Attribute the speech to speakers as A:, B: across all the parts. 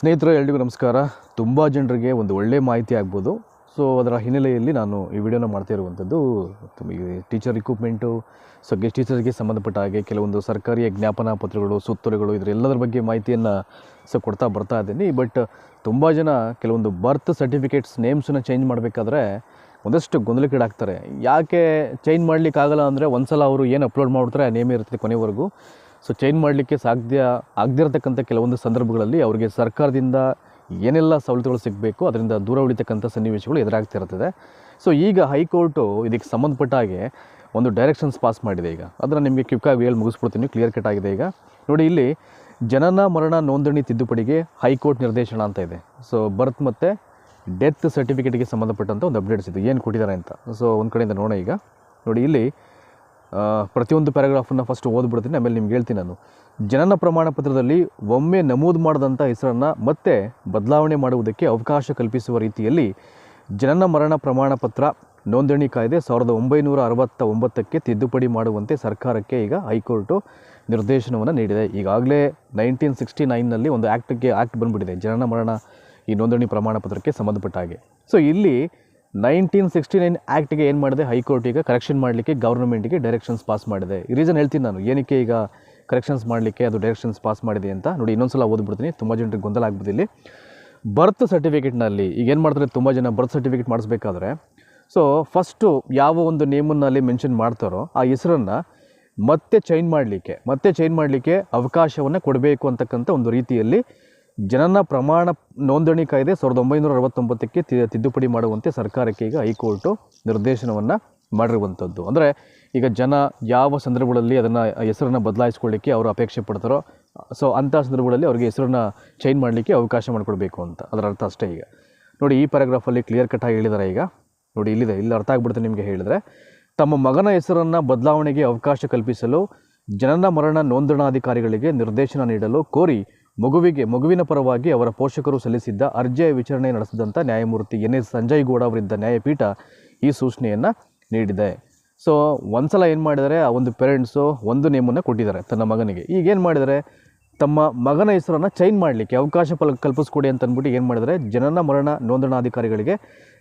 A: ಸ್ನೇಹಿತರು, ಎಲ್ರಿಗೂ ನಮಸ್ಕಾರ. ತುಂಬ ಜನರಿಗೆ ಒಂದು ಒಳ್ಳೆಯ ಮಾಹಿತಿ ಆಗ್ಬೋದು. ಸೊ ಅದರ ಹಿನ್ನೆಲೆಯಲ್ಲಿ ನಾನು ಈ ವಿಡಿಯೋನ ಮಾಡ್ತಾ ಇರುವಂಥದ್ದು ಟೀಚರ್ ರಿಕ್ರೂಟ್ಮೆಂಟು ಸೊ ಗೆಸ್ಟ್ ಟೀಚರ್ಗೆ ಸಂಬಂಧಪಟ್ಟ ಹಾಗೆ ಕೆಲವೊಂದು ಸರ್ಕಾರಿ ಜ್ಞಾಪನಾ ಪತ್ರಗಳು ಸುತ್ತೋಲೆಗಳು ಇದರೆಲ್ಲದರ ಬಗ್ಗೆ ಮಾಹಿತಿಯನ್ನು ಸೊ ಕೊಡ್ತಾ ಬರ್ತಾ ಇದ್ದೀನಿ. ಬಟ್ ತುಂಬ ಜನ ಕೆಲವೊಂದು ಬರ್ತ್ ಸರ್ಟಿಫಿಕೇಟ್ಸ್ ನೇಮ್ಸನ್ನು ಚೇಂಜ್ ಮಾಡಬೇಕಾದ್ರೆ ಒಂದಷ್ಟು ಗೊಂದಲಕ್ಕೀಡಾಗ್ತಾರೆ. ಯಾಕೆ ಚೇಂಜ್ ಮಾಡಲಿಕ್ಕಾಗಲ್ಲ ಅಂದರೆ ಒಂದು ಸಲ ಅವರು ಏನು ಅಪ್ಲೋಡ್ ಮಾಡ್ತಾರೆ ಆ ನೇಮ್ ಇರ್ತದೆ ಕೊನೆವರೆಗೂ. ಸೊ ಚೇಂಜ್ ಮಾಡಲಿಕ್ಕೆ ಸಾಧ್ಯ ಆಗದಿರತಕ್ಕಂಥ ಕೆಲವೊಂದು ಸಂದರ್ಭಗಳಲ್ಲಿ ಅವರಿಗೆ ಸರ್ಕಾರದಿಂದ ಏನೆಲ್ಲ ಸವಲತ್ತುಗಳು ಸಿಗಬೇಕು, ಅದರಿಂದ ದೂರ ಉಳಿತಕ್ಕಂಥ ಸನ್ನಿವೇಶಗಳು ಎದುರಾಗ್ತಿರ್ತದೆ ಸೊ ಈಗ ಹೈಕೋರ್ಟು ಇದಕ್ಕೆ ಸಂಬಂಧಪಟ್ಟ ಹಾಗೆ ಒಂದು ಡೈರೆಕ್ಷನ್ಸ್ ಪಾಸ್ ಮಾಡಿದೆ ಈಗ. ಅದನ್ನು ನಿಮಗೆ ಕ್ವಿಕ್ಕಾಗಿ ಹೇಳಿ ಮುಗಿಸ್ಬಿಡ್ತೀನಿ ಕ್ಲಿಯರ್ ಕಟ್ ಆಗಿದೆ ಈಗ. ನೋಡಿ, ಇಲ್ಲಿ ಜನನ ಮರಣ ನೋಂದಣಿ ತಿದ್ದುಪಡಿಗೆ ಹೈಕೋರ್ಟ್ ನಿರ್ದೇಶನ ಅಂತ ಇದೆ. ಸೊ ಬರ್ತ್ ಮತ್ತು ಡೆತ್ ಸರ್ಟಿಫಿಕೇಟ್ಗೆ ಸಂಬಂಧಪಟ್ಟಂಥ ಒಂದು ಅಪ್ಡೇಟ್ಸ್ ಇದೆ ಏನು ಕೊಟ್ಟಿದ್ದಾರೆ ಅಂತ. ಸೊ ಒಂದು ಕಡೆಯಿಂದ ನೋಡೋಣ ಈಗ. ನೋಡಿ, ಇಲ್ಲಿ ಪ್ರತಿಯೊಂದು ಪ್ಯಾರಾಗ್ರಾಫನ್ನು ಫಸ್ಟ್ ಓದ್ಬಿಡ್ತೀನಿ, ಆಮೇಲೆ ನಿಮ್ಗೆ ಹೇಳ್ತೀನಿ ನಾನು. ಜನನ ಪ್ರಮಾಣ ಪತ್ರದಲ್ಲಿ ಒಮ್ಮೆ ನಮೂದು ಮಾಡಿದಂಥ ಹೆಸರನ್ನು ಮತ್ತೆ ಬದಲಾವಣೆ ಮಾಡುವುದಕ್ಕೆ ಅವಕಾಶ ಕಲ್ಪಿಸುವ ರೀತಿಯಲ್ಲಿ ಜನನ ಮರಣ ಪ್ರಮಾಣ ಪತ್ರ ನೋಂದಣಿ ಕಾಯ್ದೆ ಸಾವಿರದ ಒಂಬೈನೂರ ಅರವತ್ತ ಒಂಬತ್ತಕ್ಕೆ ತಿದ್ದುಪಡಿ ಮಾಡುವಂತೆ ಸರ್ಕಾರಕ್ಕೆ ಈಗ ಹೈಕೋರ್ಟು ನಿರ್ದೇಶನವನ್ನು ನೀಡಿದೆ. ಈಗಾಗಲೇ ನೈನ್ಟೀನ್ ಸಿಕ್ಸ್ಟಿ ನೈನ್ನಲ್ಲಿ ಒಂದು ಆ್ಯಕ್ಟ್ಗೆ ಆ್ಯಕ್ಟ್ ಬಂದುಬಿಟ್ಟಿದೆ, ಜನನ ಮರಣ ಈ ನೋಂದಣಿ ಪ್ರಮಾಣ ಪತ್ರಕ್ಕೆ ಸಂಬಂಧಪಟ್ಟ ಹಾಗೆ. ಸೊ ಇಲ್ಲಿ ನೈನ್ಟೀನ್ ಸಿಕ್ಸ್ಟಿ ನೈನ್ ಆ್ಯಕ್ಟ್ಗೆ ಏನು ಮಾಡಿದೆ? ಹೈಕೋರ್ಟ್ ಈಗ ಕರೆಕ್ಷನ್ ಮಾಡಲಿಕ್ಕೆ ಗೌರ್ಮೆಂಟಿಗೆ ಡೈರೆಕ್ಷನ್ಸ್ ಪಾಸ್ ಮಾಡಿದೆ. ಈ ರೀಸನ್ ಹೇಳ್ತೀನಿ ನಾನು. ಏನಕ್ಕೆ ಈಗ ಕರೆಕ್ಷನ್ಸ್ ಮಾಡಲಿಕ್ಕೆ ಅದು ಡೈರೆಕ್ಷನ್ಸ್ ಪಾಸ್ ಮಾಡಿದೆ ಅಂತ? ನೋಡಿ ಇನ್ನೊಂದು ಸಲ ಓದ್ಬಿಡ್ತೀನಿ. ತುಂಬ ಜನರಿಗೆ ಗೊಂದಲ ಆಗ್ಬೋದು ಇಲ್ಲಿ. ಬರ್ತ್ ಸರ್ಟಿಫಿಕೇಟ್ನಲ್ಲಿ ಈಗ ಏನು ಮಾಡ್ತಾರೆ? ತುಂಬ ಜನ ಬರ್ತ್ ಸರ್ಟಿಫಿಕೇಟ್ ಮಾಡಿಸ್ಬೇಕಾದ್ರೆ ಸೊ ಫಸ್ಟು ಯಾವ ಒಂದು ನೇಮನ್ನಲ್ಲಿ ಮೆನ್ಷನ್ ಮಾಡ್ತಾರೋ, ಆ ಹೆಸರನ್ನು ಮತ್ತೆ ಚೇಂಜ್ ಮಾಡಲಿಕ್ಕೆ, ಮತ್ತೆ ಚೇಂಜ್ ಮಾಡಲಿಕ್ಕೆ ಅವಕಾಶವನ್ನು ಕೊಡಬೇಕು ಅಂತಕ್ಕಂಥ ಒಂದು ರೀತಿಯಲ್ಲಿ ಜನನ ಪ್ರಮಾಣ ನೋಂದಣಿ ಕಾಯ್ದೆ ಸಾವಿರದ ಒಂಬೈನೂರ ಅರವತ್ತೊಂಬತ್ತಕ್ಕೆ ತಿದ್ದುಪಡಿ ಮಾಡುವಂತೆ ಸರ್ಕಾರಕ್ಕೆ ಈಗ ಹೈಕೋರ್ಟು ನಿರ್ದೇಶನವನ್ನು ಮಾಡಿರುವಂಥದ್ದು. ಅಂದರೆ ಈಗ ಜನ ಯಾವ ಸಂದರ್ಭಗಳಲ್ಲಿ ಅದನ್ನು ಹೆಸರನ್ನು ಬದಲಾಯಿಸ್ಕೊಳ್ಳಿಕ್ಕೆ ಅವರು ಅಪೇಕ್ಷೆ ಪಡ್ತಾರೋ, ಸೊ ಅಂಥ ಸಂದರ್ಭಗಳಲ್ಲಿ ಅವರಿಗೆ ಹೆಸರನ್ನು ಚೇಂಜ್ ಮಾಡಲಿಕ್ಕೆ ಅವಕಾಶ ಮಾಡಿಕೊಡ್ಬೇಕು ಅಂತ. ಅದರ ಅರ್ಥ ಅಷ್ಟೇ ಈಗ. ನೋಡಿ, ಈ ಪ್ಯಾರಾಗ್ರಾಫಲ್ಲಿ ಕ್ಲಿಯರ್ ಕಟ್ಟಾಗಿ ಹೇಳಿದ್ದಾರೆ ಈಗ. ನೋಡಿ, ಇಲ್ಲಿದೆ. ಇಲ್ಲಿ ಅರ್ಥ ಆಗ್ಬಿಡುತ್ತೆ ನಿಮಗೆ ಹೇಳಿದರೆ. ತಮ್ಮ ಮಗನ ಹೆಸರನ್ನು ಬದಲಾವಣೆಗೆ ಅವಕಾಶ ಕಲ್ಪಿಸಲು ಜನನ ಮರಣ ನೋಂದಣಾಧಿಕಾರಿಗಳಿಗೆ ನಿರ್ದೇಶನ ನೀಡಲು ಕೋರಿ ಮಗುವಿಗೆ, ಮಗುವಿನ ಪರವಾಗಿ ಅವರ ಪೋಷಕರು ಸಲ್ಲಿಸಿದ್ದ ಅರ್ಜಿಯ ವಿಚಾರಣೆ ನಡೆಸಿದಂಥ ನ್ಯಾಯಮೂರ್ತಿ ಎನ್ ಎಸ್ ಸಂಜಯ್ ಗೌಡ ಅವರಿದ್ದ ನ್ಯಾಯಪೀಠ ಈ ಸೂಚನೆಯನ್ನು ನೀಡಿದೆ. ಸೊ ಒಂದ್ಸಲ ಏನು ಮಾಡಿದರೆ, ಆ ಒಂದು ಪೇರೆಂಟ್ಸು ಒಂದು ನೇಮನ್ನು ಕೊಟ್ಟಿದ್ದಾರೆ ತನ್ನ ಮಗನಿಗೆ. ಈಗ ಏನು ಮಾಡಿದರೆ, ತಮ್ಮ ಮಗನ ಹೆಸರನ್ನು ಚೈನ್ ಮಾಡಲಿಕ್ಕೆ ಅವಕಾಶ ಫಲ ಕಲ್ಪಿಸ್ಕೊಡಿ ಅಂತ ಅಂದ್ಬಿಟ್ಟು ಏನು ಮಾಡಿದರೆ, ಜನನ ಮರಣ ನೋಂದಣಾಧಿಕಾರಿಗಳಿಗೆ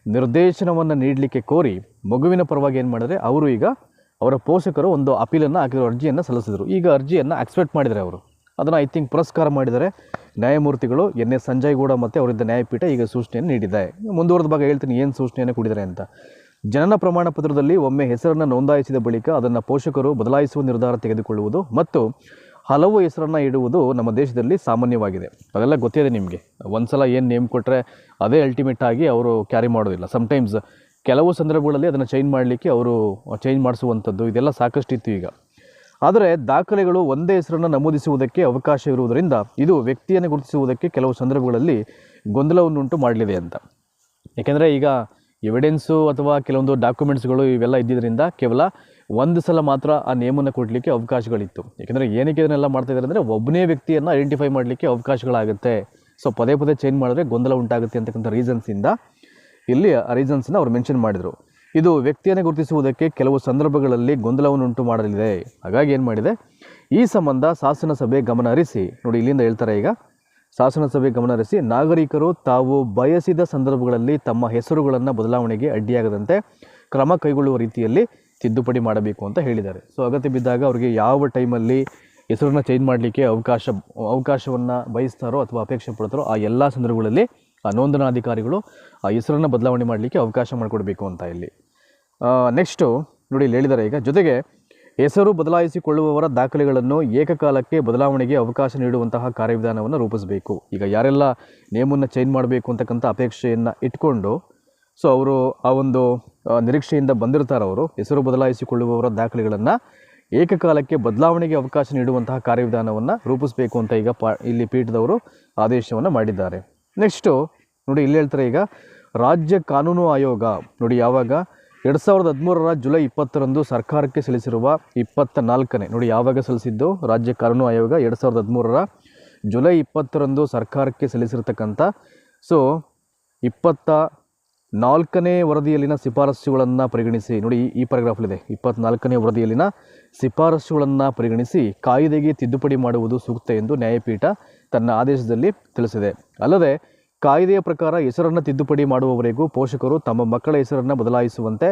A: ನಿರ್ದೇಶನವನ್ನು ನೀಡಲಿಕ್ಕೆ ಕೋರಿ ಮಗುವಿನ ಪರವಾಗಿ ಏನು ಮಾಡಿದರೆ, ಅವರು ಈಗ ಅವರ ಪೋಷಕರು ಒಂದು ಅಪೀಲನ್ನು ಹಾಕಿರೋ ಅರ್ಜಿಯನ್ನು ಸಲ್ಲಿಸಿದರು. ಈಗ ಅರ್ಜಿಯನ್ನು ಆಕ್ಸೆಪ್ಟ್ ಮಾಡಿದರೆ ಅವರು. ಅದನ್ನು ಐ ಥಿಂಕ್ ಪುರಸ್ಕಾರ ಮಾಡಿದರೆ ನ್ಯಾಯಮೂರ್ತಿಗಳು ಎನ್ ಎಸ್ ಸಂಜಯ್ ಗೌಡ ಮತ್ತು ಅವರಿದ್ದ ನ್ಯಾಯಪೀಠ ಈಗ ಸೂಚನೆಯನ್ನು ನೀಡಿದೆ. ಮುಂದುವರೆದ ಭಾಗ ಹೇಳ್ತೀನಿ ಏನು ಸೂಚನೆಯನ್ನು ಕೊಟ್ಟಿದ್ದಾರೆ ಅಂತ. ಜನನ ಪ್ರಮಾಣ ಪತ್ರದಲ್ಲಿ ಒಮ್ಮೆ ಹೆಸರನ್ನು ನೋಂದಾಯಿಸಿದ ಬಳಿಕ ಅದನ್ನು ಪೋಷಕರು ಬದಲಾಯಿಸುವ ನಿರ್ಧಾರ ತೆಗೆದುಕೊಳ್ಳುವುದು ಮತ್ತು ಹಲವು ಹೆಸರನ್ನು ಇಡುವುದು ನಮ್ಮ ದೇಶದಲ್ಲಿ ಸಾಮಾನ್ಯವಾಗಿದೆ. ಅದೆಲ್ಲ ಗೊತ್ತಿದೆ ನಿಮಗೆ. ಒಂದ್ಸಲ ಏನು ನೇಮ್ ಕೊಟ್ಟರೆ ಅದೇ ಅಲ್ಟಿಮೇಟ್ ಆಗಿ ಅವರು ಕ್ಯಾರಿ ಮಾಡೋದಿಲ್ಲ. ಸಮ್ಟೈಮ್ಸ್ ಕೆಲವು ಸಂದರ್ಭಗಳಲ್ಲಿ ಅದನ್ನು ಚೇಂಜ್ ಮಾಡಲಿಕ್ಕೆ ಅವರು ಚೇಂಜ್ ಮಾಡಿಸುವಂಥದ್ದು ಇದೆಲ್ಲ ಸಾಕಷ್ಟಿತ್ತು ಈಗ. ಆದರೆ ದಾಖಲೆಗಳು ಒಂದೇ ಹೆಸರನ್ನು ನಮೂದಿಸುವುದಕ್ಕೆ ಅವಕಾಶ ಇರುವುದರಿಂದ ಇದು ವ್ಯಕ್ತಿಯನ್ನು ಗುರುತಿಸುವುದಕ್ಕೆ ಕೆಲವು ಸಂದರ್ಭಗಳಲ್ಲಿ ಗೊಂದಲವನ್ನುಂಟು ಮಾಡಲಿದೆ ಅಂತ. ಏಕೆಂದರೆ ಈಗ ಎವಿಡೆನ್ಸು ಅಥವಾ ಕೆಲವೊಂದು ಡಾಕ್ಯುಮೆಂಟ್ಸ್ಗಳು ಇವೆಲ್ಲ ಇದ್ದಿದ್ದರಿಂದ ಕೇವಲ ಒಂದು ಸಲ ಮಾತ್ರ ಆ ನೇಮನ್ನು ಕೊಡಲಿಕ್ಕೆ ಅವಕಾಶಗಳಿತ್ತು. ಏಕೆಂದರೆ ಏನಕ್ಕೆ ಇದನ್ನೆಲ್ಲ ಮಾಡ್ತಾ ಇದ್ದಾರೆ ಅಂದರೆ ಒಬ್ಬನೇ ವ್ಯಕ್ತಿಯನ್ನು ಐಡೆಂಟಿಫೈ ಮಾಡಲಿಕ್ಕೆ ಅವಕಾಶಗಳಾಗುತ್ತೆ. ಸೊ ಪದೇ ಪದೇ ಚೇಂಜ್ ಮಾಡಿದ್ರೆ ಗೊಂದಲ ಉಂಟಾಗುತ್ತೆ ಅಂತಕ್ಕಂಥ ರೀಸನ್ಸಿಂದ ಇಲ್ಲಿ ಆ ರೀಸನ್ಸನ್ನು ಅವ್ರು ಮೆನ್ಷನ್ ಮಾಡಿದರು. ಇದು ವ್ಯಕ್ತಿಯನ್ನು ಗುರುತಿಸುವುದಕ್ಕೆ ಕೆಲವು ಸಂದರ್ಭಗಳಲ್ಲಿ ಗೊಂದಲವನ್ನುಂಟು ಮಾಡಲಿದೆ. ಹಾಗಾಗಿ ಏನು ಮಾಡಿದೆ? ಈ ಸಂಬಂಧ ಶಾಸನ ಸಭೆ ಗಮನ ಹರಿಸಿ. ನೋಡಿ, ಇಲ್ಲಿಂದ ಹೇಳ್ತಾರೆ ಈಗ. ಶಾಸನಸಭೆ ಗಮನಹರಿಸಿ ನಾಗರಿಕರು ತಾವು ಬಯಸಿದ ಸಂದರ್ಭಗಳಲ್ಲಿ ತಮ್ಮ ಹೆಸರುಗಳನ್ನು ಬದಲಾವಣೆಗೆ ಅಡ್ಡಿಯಾಗದಂತೆ ಕ್ರಮ ಕೈಗೊಳ್ಳುವ ರೀತಿಯಲ್ಲಿ ತಿದ್ದುಪಡಿ ಮಾಡಬೇಕು ಅಂತ ಹೇಳಿದ್ದಾರೆ. ಸೊ ಅಗತ್ಯ ಬಿದ್ದಾಗ ಅವರಿಗೆ ಯಾವ ಟೈಮಲ್ಲಿ ಹೆಸರನ್ನು ಚೇಂಜ್ ಮಾಡಲಿಕ್ಕೆ ಅವಕಾಶ, ಅವಕಾಶವನ್ನು ಬಯಸ್ತಾರೋ ಅಥವಾ ಅಪೇಕ್ಷೆ ಪಡ್ತಾರೋ ಆ ಎಲ್ಲ ಸಂದರ್ಭಗಳಲ್ಲಿ ನೋಂದಣಾಧಿಕಾರಿಗಳು ಆ, ಹೆಸರನ್ನು ಬದಲಾವಣೆ ಮಾಡಲಿಕ್ಕೆ ಅವಕಾಶ ಮಾಡಿಕೊಡ್ಬೇಕು ಅಂತ ಇಲ್ಲಿ. ನೆಕ್ಸ್ಟು ನೋಡಿ ಇಲ್ಲಿ ಹೇಳಿದ್ದಾರೆ ಈಗ, ಜೊತೆಗೆ ಹೆಸರು ಬದಲಾಯಿಸಿಕೊಳ್ಳುವವರ ದಾಖಲೆಗಳನ್ನು ಏಕಕಾಲಕ್ಕೆ ಬದಲಾವಣೆಗೆ ಅವಕಾಶ ನೀಡುವಂತಹ ಕಾರ್ಯವಿಧಾನವನ್ನು ರೂಪಿಸಬೇಕು. ಈಗ ಯಾರೆಲ್ಲ ನೇಮನ್ನು ಚೇಂಜ್ ಮಾಡಬೇಕು ಅಂತಕ್ಕಂಥ ಅಪೇಕ್ಷೆಯನ್ನು ಇಟ್ಕೊಂಡು ಸೊ ಅವರು ಆ ಒಂದು ನಿರೀಕ್ಷೆಯಿಂದ ಬಂದಿರ್ತಾರೆ ಅವರು, ಹೆಸರು ಬದಲಾಯಿಸಿಕೊಳ್ಳುವವರ ದಾಖಲೆಗಳನ್ನು ಏಕಕಾಲಕ್ಕೆ ಬದಲಾವಣೆಗೆ ಅವಕಾಶ ನೀಡುವಂತಹ ಕಾರ್ಯವಿಧಾನವನ್ನು ರೂಪಿಸಬೇಕು ಅಂತ ಈಗ ಪಾ, ಇಲ್ಲಿ ಪೀಠದವರು ಆದೇಶವನ್ನು ಮಾಡಿದ್ದಾರೆ. ನೆಕ್ಸ್ಟು ನೋಡಿ ಇಲ್ಲಿ ಹೇಳ್ತಾರೆ ಈಗ, ರಾಜ್ಯ ಕಾನೂನು ಆಯೋಗ. ನೋಡಿ ಯಾವಾಗ? ಎರಡು ಸಾವಿರದ ಹದಿಮೂರರ ಜುಲೈ ಇಪ್ಪತ್ತರಂದು ಸರ್ಕಾರಕ್ಕೆ ಸಲ್ಲಿಸಿರುವ ಇಪ್ಪತ್ತ ನಾಲ್ಕನೇ ನೋಡಿ ಯಾವಾಗ ಸಲ್ಲಿಸಿದ್ದು? ರಾಜ್ಯ ಕಾನೂನು ಆಯೋಗ ಎರಡು ಸಾವಿರದ ಹದಿಮೂರರ ಜುಲೈ ಇಪ್ಪತ್ತರಂದು ಸರ್ಕಾರಕ್ಕೆ ಸಲ್ಲಿಸಿರ್ತಕ್ಕಂಥ. ಸೊ ಇಪ್ಪತ್ತ ನಾಲ್ಕನೇ ವರದಿಯಲ್ಲಿನ ಶಿಫಾರಸುಗಳನ್ನು ಪರಿಗಣಿಸಿ, ನೋಡಿ ಈ- ಪ್ಯಾರಾಗ್ರಾಫ್ಲಿದೆ ಇಪ್ಪತ್ನಾಲ್ಕನೇ ವರದಿಯಲ್ಲಿನ ಶಿಫಾರಸುಗಳನ್ನು ಪರಿಗಣಿಸಿ ಕಾಯ್ದೆಗೆ ತಿದ್ದುಪಡಿ ಮಾಡುವುದು ಸೂಕ್ತ ಎಂದು ನ್ಯಾಯಪೀಠ ತನ್ನ ಆದೇಶದಲ್ಲಿ ತಿಳಿಸಿದೆ. ಅಲ್ಲದೆ ಕಾಯ್ದೆಯ ಪ್ರಕಾರ ಹೆಸರನ್ನು ತಿದ್ದುಪಡಿ ಮಾಡುವವರೆಗೂ ಪೋಷಕರು ತಮ್ಮ ಮಕ್ಕಳ ಹೆಸರನ್ನು ಬದಲಾಯಿಸುವಂತೆ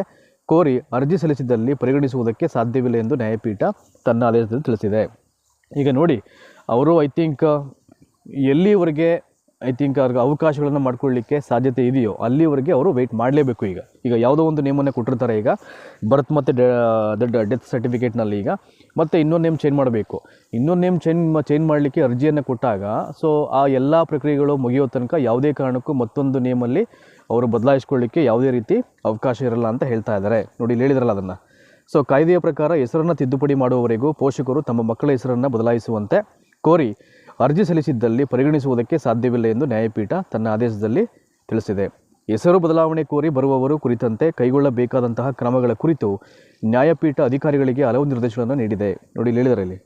A: ಕೋರಿ ಅರ್ಜಿ ಸಲ್ಲಿಸಿದಲ್ಲಿ ಪರಿಗಣಿಸುವುದಕ್ಕೆ ಸಾಧ್ಯವಿಲ್ಲ ಎಂದು ನ್ಯಾಯಪೀಠ ತನ್ನ ಆದೇಶದಲ್ಲಿ ತಿಳಿಸಿದೆ. ಈಗ ನೋಡಿ, ಅವರು ಐ ಥಿಂಕ್ ಎಲ್ಲಿವರೆಗೆ ಐ ಥಿಂಕ್ ಅವ್ರಿಗೆ ಅವಕಾಶಗಳನ್ನು ಮಾಡ್ಕೊಳ್ಳಿಕ್ಕೆ ಸಾಧ್ಯತೆ ಇದೆಯೋ ಅಲ್ಲಿವರೆಗೆ ಅವರು ವೆಯ್ಟ್ ಮಾಡಲೇಬೇಕು ಈಗ. ಈಗ ಯಾವುದೋ ಒಂದು ನೇಮನ್ನು ಕೊಟ್ಟಿರ್ತಾರೆ ಈಗ. ಬರ್ತ್ ಮತ್ತು ಡೆತ್ ಸರ್ಟಿಫಿಕೇಟ್ನಲ್ಲಿ ಈಗ ಮತ್ತು ಇನ್ನೊಂದು ನೇಮ್ ಚೇಂಜ್ ಮಾಡಬೇಕು. ಇನ್ನೊಂದು ನೇಮ್ ಚೇಂಜ್ ಚೇಂಜ್ ಮಾಡಲಿಕ್ಕೆ ಅರ್ಜಿಯನ್ನು ಕೊಟ್ಟಾಗ ಸೊ ಆ ಎಲ್ಲ ಪ್ರಕ್ರಿಯೆಗಳು ಮುಗಿಯೋ ತನಕ ಯಾವುದೇ ಕಾರಣಕ್ಕೂ ಮತ್ತೊಂದು ನೇಮಲ್ಲಿ ಅವರು ಬದಲಾಯಿಸ್ಕೊಳ್ಳಿಕ್ಕೆ ಯಾವುದೇ ರೀತಿ ಅವಕಾಶ ಇರಲ್ಲ ಅಂತ ಹೇಳ್ತಾ ಇದ್ದಾರೆ. ನೋಡಿ ಹೇಳಿದ್ರಲ್ಲ ಅದನ್ನು. ಸೊ ಕಾಯ್ದೆಯ ಪ್ರಕಾರ ಹೆಸರನ್ನು ತಿದ್ದುಪಡಿ ಮಾಡುವವರೆಗೂ ಪೋಷಕರು ತಮ್ಮ ಮಕ್ಕಳ ಹೆಸರನ್ನು ಬದಲಾಯಿಸುವಂತೆ ಕೋರಿ ಅರ್ಜಿ ಸಲ್ಲಿಸಿದ್ದಲ್ಲಿ ಪರಿಗಣಿಸುವುದಕ್ಕೆ ಸಾಧ್ಯವಿಲ್ಲ ಎಂದು ನ್ಯಾಯಪೀಠ ತನ್ನ ಆದೇಶದಲ್ಲಿ ತಿಳಿಸಿದೆ. ಹೆಸರು ಬದಲಾವಣೆ ಕೋರಿ ಬರುವವರು ಕುರಿತಂತೆ ಕೈಗೊಳ್ಳಬೇಕಾದಂತಹ ಕ್ರಮಗಳ ಕುರಿತು ನ್ಯಾಯಪೀಠ ಅಧಿಕಾರಿಗಳಿಗೆ ಹಲವು ನಿರ್ದೇಶನಗಳನ್ನು ನೀಡಿದೆ. ನೋಡಿ ಇಲ್ಲಿ ಹೇಳಿದರೆ ಇಲ್ಲಿ.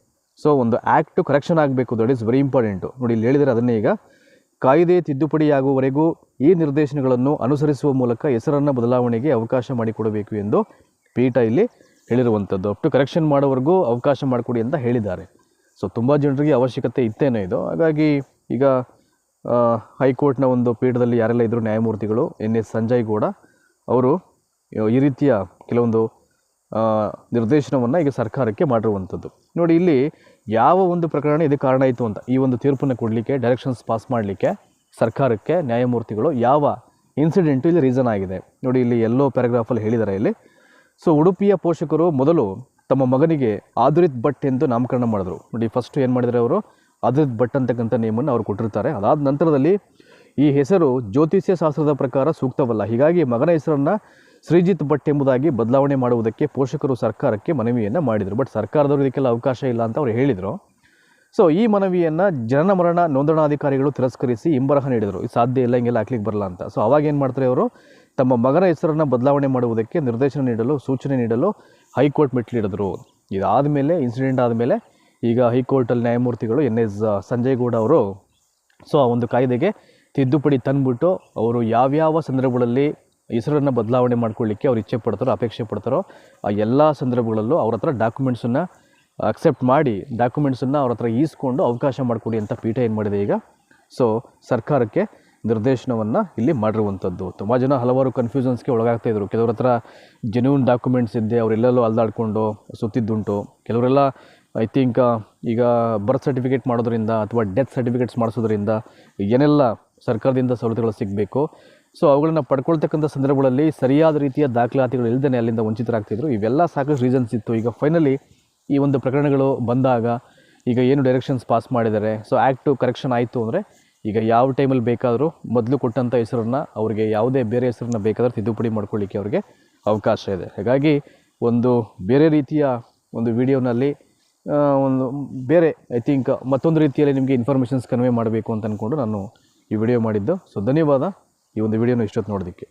A: ಸೊ ಒಂದು ಆ್ಯಕ್ಟ್ ಕರೆಕ್ಷನ್ ಆಗಬೇಕು ದಟ್ ಇಸ್ ವೆರಿ ಇಂಪಾರ್ಟೆಂಟು ನೋಡಿ ಇಲ್ಲಿ ಹೇಳಿದರೆ, ಅದನ್ನೇ ಈಗ. ಕಾಯ್ದೆ ತಿದ್ದುಪಡಿಯಾಗುವವರೆಗೂ ಈ ನಿರ್ದೇಶನಗಳನ್ನು ಅನುಸರಿಸುವ ಮೂಲಕ ಹೆಸರನ್ನು ಬದಲಾವಣೆಗೆ ಅವಕಾಶ ಮಾಡಿಕೊಡಬೇಕು ಎಂದು ಪೀಠ ಇಲ್ಲಿ ಹೇಳಿರುವಂಥದ್ದು ಅಪ್ ಟು ಕರೆಕ್ಷನ್ ಮಾಡೋವರೆಗೂ ಅವಕಾಶ ಮಾಡಿಕೊಡಿ ಅಂತ ಹೇಳಿದ್ದಾರೆ. ಸೊ ತುಂಬ ಜನರಿಗೆ ಅವಶ್ಯಕತೆ ಇತ್ತೇನೋ ಇದು. ಹಾಗಾಗಿ ಈಗ ಹೈಕೋರ್ಟ್ನ ಒಂದು ಪೀಠದಲ್ಲಿ ಯಾರೆಲ್ಲ ಇದ್ದರು ನ್ಯಾಯಮೂರ್ತಿಗಳು, ಎನ್ ಎಸ್ ಸಂಜಯ್ ಗೌಡ ಅವರು ಈ ರೀತಿಯ ಕೆಲವೊಂದು ನಿರ್ದೇಶನವನ್ನು ಈಗ ಸರ್ಕಾರಕ್ಕೆ ಮಾಡಿರುವಂಥದ್ದು. ನೋಡಿ, ಇಲ್ಲಿ ಯಾವ ಒಂದು ಪ್ರಕರಣ ಇದಕ್ಕೆ ಕಾರಣ ಆಯಿತು ಅಂತ, ಈ ಒಂದು ತೀರ್ಪನ್ನು ಕೊಡಲಿಕ್ಕೆ ಡೈರೆಕ್ಷನ್ಸ್ ಪಾಸ್ ಮಾಡಲಿಕ್ಕೆ ಸರ್ಕಾರಕ್ಕೆ ನ್ಯಾಯಮೂರ್ತಿಗಳು ಯಾವ ಇನ್ಸಿಡೆಂಟು ಇಲ್ಲಿ ರೀಸನ್ ಆಗಿದೆ. ನೋಡಿ, ಇಲ್ಲಿ ಎಲ್ಲೋ ಪ್ಯಾರಾಗ್ರಾಫಲ್ಲಿ ಹೇಳಿದ್ದಾರೆ ಇಲ್ಲಿ. ಸೊ ಉಡುಪಿಯ ಪೋಷಕರು ಮೊದಲು ತಮ್ಮ ಮಗನಿಗೆ ಆದುರಿತ್ ಭಟ್ ಎಂದು ನಾಮಕರಣ ಮಾಡಿದ್ರು. ನೋಡಿ ಫಸ್ಟ್ ಏನು ಮಾಡಿದರೆ ಅವರು? ಆದುರಿತ್ ಭಟ್ ಅಂತಕ್ಕಂಥ ನೇಮನ್ನು ಅವರು ಕೊಟ್ಟಿರ್ತಾರೆ. ಅದಾದ ನಂತರದಲ್ಲಿ ಈ ಹೆಸರು ಜ್ಯೋತಿಷ್ಯ ಶಾಸ್ತ್ರದ ಪ್ರಕಾರ ಸೂಕ್ತವಲ್ಲ. ಹೀಗಾಗಿ ಮಗನ ಹೆಸರನ್ನು ಶ್ರೀಜಿತ್ ಭಟ್ ಎಂಬುದಾಗಿ ಬದಲಾವಣೆ ಮಾಡುವುದಕ್ಕೆ ಪೋಷಕರು ಸರ್ಕಾರಕ್ಕೆ ಮನವಿಯನ್ನು ಮಾಡಿದರು. ಬಟ್ ಸರ್ಕಾರದವರು ಇದಕ್ಕೆಲ್ಲ ಅವಕಾಶ ಇಲ್ಲ ಅಂತ ಅವರು ಹೇಳಿದರು. ಸೊ ಈ ಮನವಿಯನ್ನು ಜನನ ಮರಣ ನೋಂದಣಾಧಿಕಾರಿಗಳು ತಿರಸ್ಕರಿಸಿ ಹಿಂಬರಹ ನೀಡಿದರು. ಸಾಧ್ಯ ಇಲ್ಲ, ಹಿಂಗೆಲ್ಲ ಹಾಕ್ಲಿಕ್ಕೆ ಬರಲ್ಲ ಅಂತ. ಸೊ ಅವಾಗ ಏನು ಮಾಡ್ತಾರೆ ಅವರು? ತಮ್ಮ ಮಗನ ಹೆಸರನ್ನು ಬದಲಾವಣೆ ಮಾಡುವುದಕ್ಕೆ ನಿರ್ದೇಶನ ನೀಡಲು, ಸೂಚನೆ ನೀಡಲು ಹೈಕೋರ್ಟ್ ಮೆಟ್ಲಿಡಿದ್ರು ಇದಾದ ಮೇಲೆ ಇನ್ಸಿಡೆಂಟ್ ಆದಮೇಲೆ ಈಗ ಹೈಕೋರ್ಟಲ್ಲಿ ನ್ಯಾಯಮೂರ್ತಿಗಳು ಎನ್ ಎಸ್ ಸಂಜಯ್ ಗೌಡ ಅವರು. ಸೊ ಆ ಒಂದು ಕಾಯ್ದೆಗೆ ತಿದ್ದುಪಡಿ ತಂದುಬಿಟ್ಟು ಅವರು ಯಾವ್ಯಾವ ಸಂದರ್ಭಗಳಲ್ಲಿ ಹೆಸರನ್ನು ಬದಲಾವಣೆ ಮಾಡ್ಕೊಳ್ಳಿಕ್ಕೆ ಅವ್ರು ಇಚ್ಛೆ ಪಡ್ತಾರೋ, ಅಪೇಕ್ಷೆ ಪಡ್ತಾರೋ, ಆ ಎಲ್ಲ ಸಂದರ್ಭಗಳಲ್ಲೂ ಅವ್ರ ಹತ್ರ ಡಾಕ್ಯುಮೆಂಟ್ಸನ್ನು ಅಕ್ಸೆಪ್ಟ್ ಮಾಡಿ ಡಾಕ್ಯುಮೆಂಟ್ಸನ್ನು ಅವ್ರ ಹತ್ರ ಈಸ್ಕೊಂಡು ಅವಕಾಶ ಮಾಡಿಕೊಡಿ ಅಂತ ಪೀಠ ಏನು ಮಾಡಿದೆ ಈಗ. ಸೊ ಸರ್ಕಾರಕ್ಕೆ ನಿರ್ದೇಶನವನ್ನು ಇಲ್ಲಿ ಮಾಡಿರುವಂಥದ್ದು. ತುಂಬ ಜನ ಹಲವಾರು ಕನ್ಫ್ಯೂಷನ್ಸ್ಗೆ ಒಳಗಾಗ್ತಾ ಇದ್ರು. ಕೆಲವ್ರ ಹತ್ರ ಜೆನ್ಯೂನ್ ಡಾಕ್ಯುಮೆಂಟ್ಸ್ ಇದ್ದೆ ಅವರೆಲ್ಲೆಲ್ಲೋ ಅಲ್ದಾಡ್ಕೊಂಡು ಸುತ್ತಿದ್ದುಂಟು. ಕೆಲವರೆಲ್ಲ ಐ ಥಿಂಕ್ ಈಗ ಬರ್ತ್ ಸರ್ಟಿಫಿಕೇಟ್ ಮಾಡೋದ್ರಿಂದ ಅಥವಾ ಡೆತ್ ಸರ್ಟಿಫಿಕೇಟ್ಸ್ ಮಾಡಿಸೋದ್ರಿಂದ ಏನೆಲ್ಲ ಸರ್ಕಾರದಿಂದ ಸವಲತ್ತುಗಳು ಸಿಗಬೇಕು? ಸೊ ಅವುಗಳನ್ನು ಪಡ್ಕೊಳ್ತಕ್ಕಂಥ ಸಂದರ್ಭಗಳಲ್ಲಿ ಸರಿಯಾದ ರೀತಿಯ ದಾಖಲಾತಿಗಳು ಇಲ್ಲದೇ ಅಲ್ಲಿಂದ ವಂಚಿತರಾಗ್ತಿದ್ರು. ಇವೆಲ್ಲ ಸಾಕಷ್ಟು ರೀಸನ್ಸ್ ಇತ್ತು. ಈಗ ಫೈನಲಿ ಈ ಒಂದು ಪ್ರಕರಣಗಳು ಬಂದಾಗ ಈಗ ಏನು ಡೈರೆಕ್ಷನ್ಸ್ ಪಾಸ್ ಮಾಡಿದ್ದಾರೆ ಸೊ ಆ್ಯಕ್ಟು ಕರೆಕ್ಷನ್ ಆಯಿತು ಅಂದರೆ ಈಗ ಯಾವ ಟೈಮಲ್ಲಿ ಬೇಕಾದರೂ ಮೊದಲು ಕೊಟ್ಟಂಥ ಹೆಸರನ್ನು ಅವರಿಗೆ ಯಾವುದೇ ಬೇರೆ ಹೆಸರನ್ನ ಬೇಕಾದರೂ ತಿದ್ದುಪಡಿ ಮಾಡ್ಕೊಳ್ಳಿಕ್ಕೆ ಅವರಿಗೆ ಅವಕಾಶ ಇದೆ. ಹಾಗಾಗಿ ಒಂದು ಬೇರೆ ರೀತಿಯ ಒಂದು ವಿಡಿಯೋನಲ್ಲಿ ಒಂದು ಬೇರೆ ಐ ಥಿಂಕ್ ಮತ್ತೊಂದು ರೀತಿಯಲ್ಲಿ ನಿಮಗೆ ಇನ್ಫಾರ್ಮೇಷನ್ಸ್ ಕನ್ವೆ ಮಾಡಬೇಕು ಅಂತ ಅಂದ್ಕೊಂಡು ನಾನು ಈ ವಿಡಿಯೋ ಮಾಡಿದ್ದು. ಸೊ ಧನ್ಯವಾದ ಈ ಒಂದು ವಿಡಿಯೋನ ಇಷ್ಟೊತ್ತು ನೋಡೋದಕ್ಕೆ.